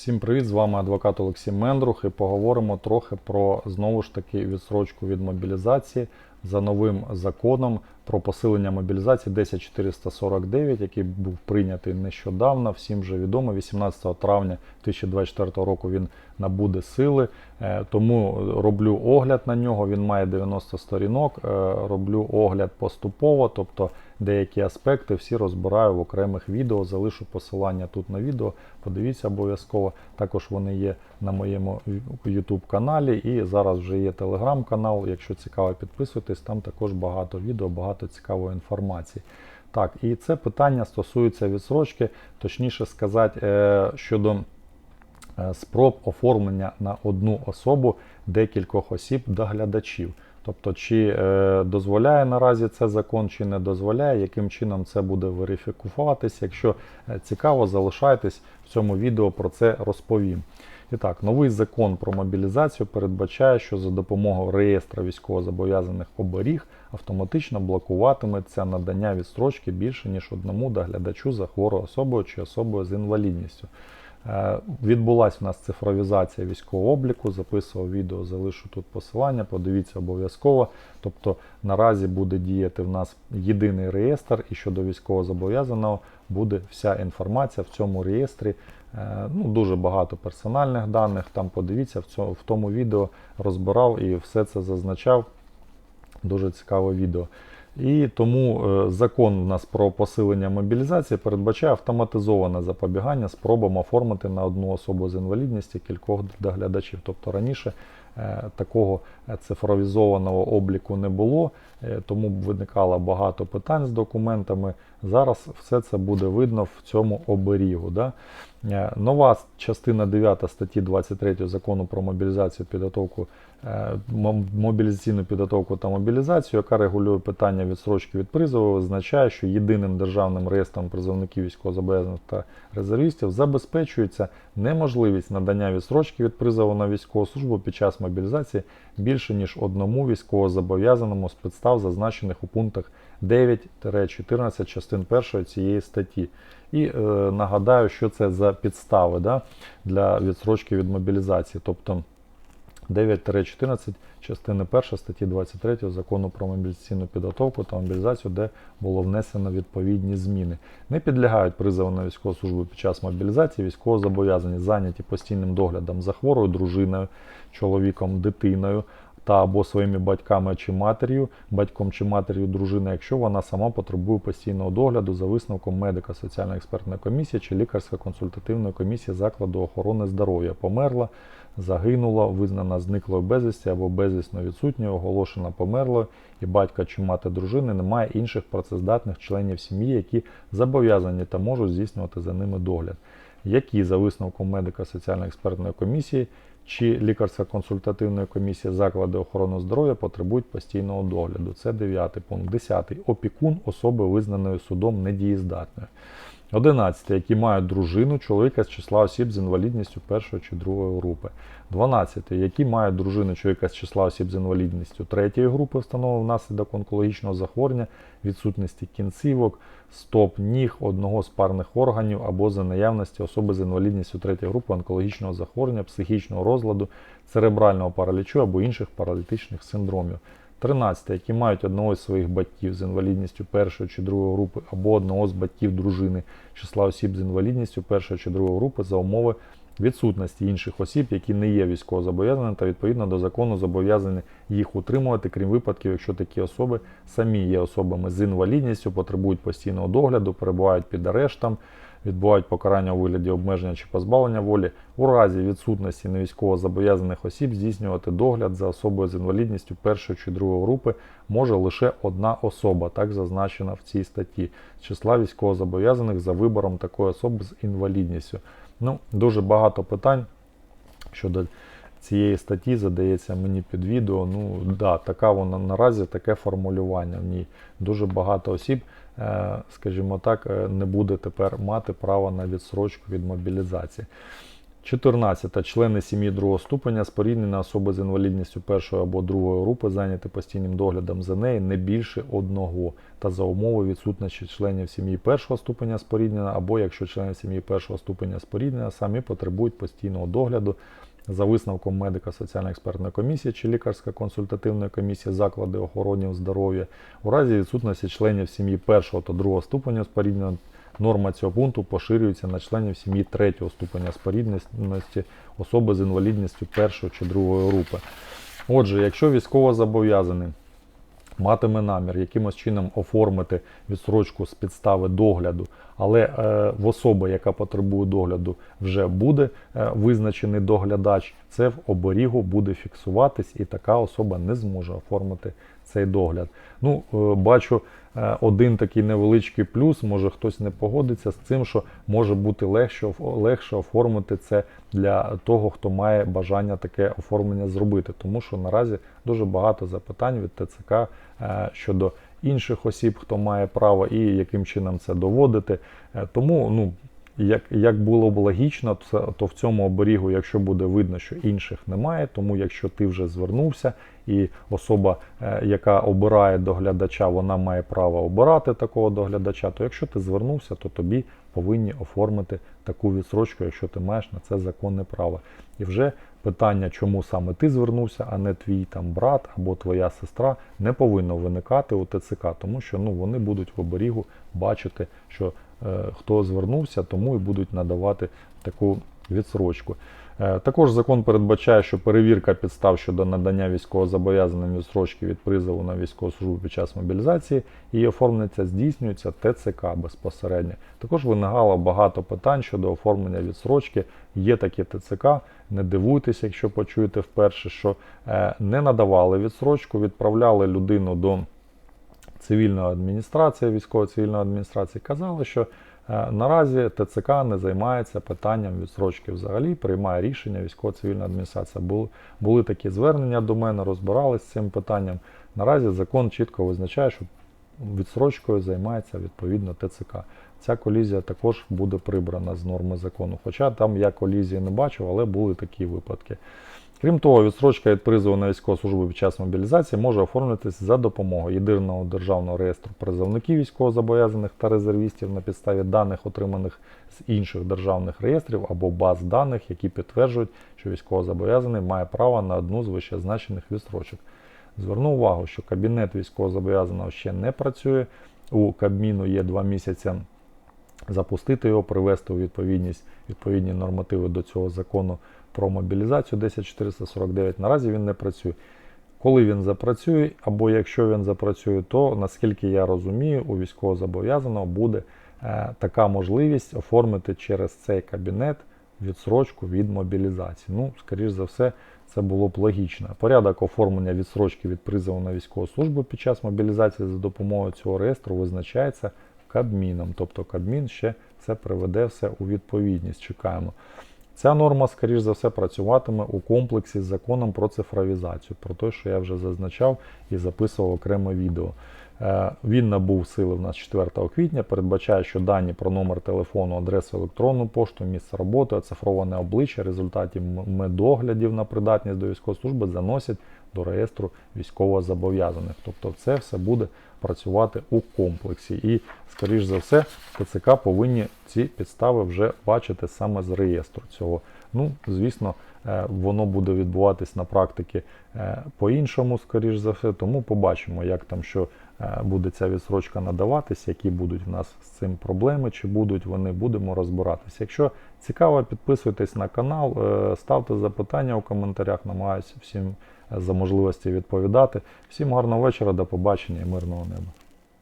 Всім привіт! З вами адвокат Олексій Мендрух і поговоримо трохи про знову ж таки відсрочку від мобілізації за новим законом про посилення мобілізації 10449, який був прийнятий нещодавно. Всім вже відомо, 18 травня 2024 року він набуде сили. Е, Тому роблю огляд на нього. Він має 90 сторінок. Е, Роблю огляд поступово, тобто деякі аспекти всі розбираю в окремих відео. Залишу посилання тут на відео. Подивіться обов'язково. Також вони є на моєму YouTube каналі і зараз вже є телеграм-канал. Якщо цікаво, підписуйтесь. Там також багато відео, багато цікавої інформації. Так, і це питання стосується відсрочки, точніше сказати, е, щодо е, спроб оформлення на одну особу декількох осіб доглядачів. Тобто, чи е, дозволяє наразі це закон, чи не дозволяє, яким чином це буде верифікуватися. Якщо цікаво, залишайтесь в цьому відео про це розповім. І так, новий закон про мобілізацію передбачає, що за допомогою реєстра військовозобов'язаних оберіг автоматично блокуватиметься надання відстрочки більше ніж одному доглядачу за хворою особою чи особою з інвалідністю. Е, Відбулася у нас цифровізація військового обліку, записував відео, залишу тут посилання, подивіться обов'язково. Тобто наразі буде діяти в нас єдиний реєстр, і щодо військовозобов'язаного буде вся інформація в цьому реєстрі. Е, Ну, Дуже багато персональних даних. Там подивіться в цьому, в тому відео розбирав і все це зазначав. Дуже цікаве відео. І тому е, закон у нас про посилення мобілізації передбачає автоматизоване запобігання спробам оформити на одну особу з інвалідністю кількох доглядачів. Тобто раніше е, такого цифровізованого обліку не було, е, тому виникало багато питань з документами. Зараз все це буде видно в цьому оберігу. Да? Е, Нова частина 9 статті 23 закону про мобілізацію, підготовку, е, мобілізаційну підготовку та мобілізацію, яка регулює питання відсрочки від призову, визначає, що єдиним державним реєстром призовників військовозобов'язаних та резервістів забезпечується неможливість надання відсрочки від призову на військову службу під час мобілізації більше ніж одному військовозобов'язаному з підстав, зазначених у пунктах 9-14 частин 1 цієї статті. І е, нагадаю, що це за підстави да, для відсрочки від мобілізації. Тобто 9-14 частини 1 статті 23 закону про мобілізаційну підготовку та мобілізацію, де було внесено відповідні зміни. Не підлягають призову на військову службу під час мобілізації, військовозобов'язані зайняті постійним доглядом за хворою дружиною, чоловіком, дитиною. Та або своїми батьками чи матір'ю, батьком чи матір'ю дружини, якщо вона сама потребує постійного догляду за висновком медика соціальної експертної комісії чи лікарсько-консультативної комісії закладу охорони здоров'я, померла, загинула, визнана зниклою безвісті або безвісно відсутньою, оголошена померлою, і батька чи мати дружини немає інших працездатних членів сім'ї, які зобов'язані та можуть здійснювати за ними догляд, які за висновком медика соціальної експертної комісії чи лікарська консультативної комісії заклади охорони здоров'я потребують постійного догляду. Це 9 пункт. 10. Опікун особи, визнаної судом недієздатною. 11. Які мають дружину, чоловіка з числа осіб з інвалідністю першої чи другої групи. 12. Які мають дружину чоловіка з числа осіб з інвалідністю третьої групи, встановлено внаслідок онкологічного захворювання, відсутності кінцівок, стоп, ніг, одного з парних органів або за наявності особи з інвалідністю третьої групи онкологічного захворювання, психічного розладу, церебрального паралічу або інших паралітичних синдромів. 13. Які мають одного з своїх батьків з інвалідністю першої чи другої групи або одного з батьків дружини числа осіб з інвалідністю першої чи другої групи за умови відсутності інших осіб, які не є військовозобов'язаними та відповідно до закону зобов'язані їх утримувати, крім випадків, якщо такі особи самі є особами з інвалідністю, потребують постійного догляду, перебувають під арештом, відбувають покарання у вигляді обмеження чи позбавлення волі, у разі відсутності невійськовозобов'язаних осіб здійснювати догляд за особою з інвалідністю першої чи другої групи може лише одна особа, так зазначена в цій статті, з числа військовозобов'язаних за вибором такої особи з інвалідністю. Ну, дуже багато питань щодо цієї статті задається мені під відео. Ну, да, така вона наразі таке формулювання в ній. Дуже багато осіб, скажімо так, е, не буде тепер мати права на відсрочку від мобілізації. 14. Члени сім'ї другого ступеня споріднені особи з інвалідністю першої або другої групи, зайняті постійним доглядом за нею не більше одного, та за умови відсутності членів сім'ї першого ступеня споріднення, або якщо члени сім'ї першого ступеня споріднення самі потребують постійного догляду за висновком медика соціальної експертної комісії чи лікарська консультативної комісії заклади охорони здоров'я у разі відсутності членів сім'ї першого та другого ступеня споріднення Норма цього пункту поширюється на членів сім'ї третього ступеня спорідненості особи з інвалідністю першої чи другої групи. Отже, якщо військовозобов'язаний матиме намір якимось чином оформити відсрочку з підстави догляду, але е, в особи, яка потребує догляду, вже буде е, визначений доглядач, це в оберігу буде фіксуватись, і така особа не зможе оформити цей догляд. Ну, е, бачу е, один такий невеличкий плюс, може хтось не погодиться з цим, що може бути легше, легше оформити це для того, хто має бажання таке оформлення зробити. Тому що наразі дуже багато запитань від ТЦК е, щодо інших осіб, хто має право і яким чином це доводити. Тому, ну. Як, як було б логічно, то, то в цьому оберігу, якщо буде видно, що інших немає, тому якщо ти вже звернувся, і особа, е, яка обирає доглядача, вона має право обирати такого доглядача, то якщо ти звернувся, то тобі повинні оформити таку відсрочку, якщо ти маєш на це законне право. І вже питання, чому саме ти звернувся, а не твій там брат або твоя сестра, не повинно виникати у ТЦК, тому що ну, вони будуть в оберігу бачити, що е, хто звернувся, тому і будуть надавати таку відсрочку. Е, Також закон передбачає, що перевірка підстав щодо надання військовозобов'язаним відсрочки від призову на військову службу під час мобілізації і оформлення здійснюється ТЦК безпосередньо. Також виникало багато питань щодо оформлення відсрочки. Є такі ТЦК, не дивуйтеся, якщо почуєте вперше, що е, не надавали відсрочку, відправляли людину до цивільної адміністрації, військово-цивільної адміністрації, казали, що наразі ТЦК не займається питанням відсрочки взагалі, приймає рішення військово-цивільна адміністрація. Були, були такі звернення до мене, розбирались з цим питанням. Наразі закон чітко визначає, що відсрочкою займається відповідно ТЦК. Ця колізія також буде прибрана з норми закону. Хоча там я колізії не бачив, але були такі випадки. Крім того, відсрочка від призову на військову службу під час мобілізації може оформитися за допомогою єдиного державного реєстру призовників військовозобов'язаних та резервістів на підставі даних, отриманих з інших державних реєстрів або баз даних, які підтверджують, що військовозобов'язаний має право на одну з вищезначених відсрочок. Зверну увагу, що кабінет військовозобов'язаного ще не працює. У Кабміну є два місяці запустити його, привести у відповідність відповідні нормативи до цього закону про мобілізацію 10449. Наразі він не працює. Коли він запрацює, або якщо він запрацює, то наскільки я розумію, у військовозобов'язаного буде е, така можливість оформити через цей кабінет відсрочку від мобілізації. Ну, скоріш за все, це було б логічно. Порядок оформлення відсрочки від призову на військову службу під час мобілізації за допомогою цього реєстру визначається Кабміном. Тобто Кабмін ще це приведе все у відповідність. Чекаємо. Ця норма, скоріш за все, працюватиме у комплексі з законом про цифровізацію, про те, що я вже зазначав і записував окреме відео. Е, Він набув сили в нас 4 квітня, передбачає, що дані про номер телефону, адресу електронну пошту, місце роботи, оцифроване обличчя, результатів медоглядів на придатність до військової служби заносять до реєстру військовозобов'язаних. Тобто це все буде працювати у комплексі. І, скоріш за все, ТЦК повинні ці підстави вже бачити саме з реєстру цього. Ну, звісно, е, воно буде відбуватись на практиці е, по-іншому, скоріш за все, тому побачимо, як там що е, буде ця відсрочка надаватись, які будуть в нас з цим проблеми, чи будуть вони, будемо розбиратися. Якщо цікаво, підписуйтесь на канал, ставте запитання у коментарях, намагаюся всім за можливості відповідати. Всім гарного вечора, до побачення і мирного неба.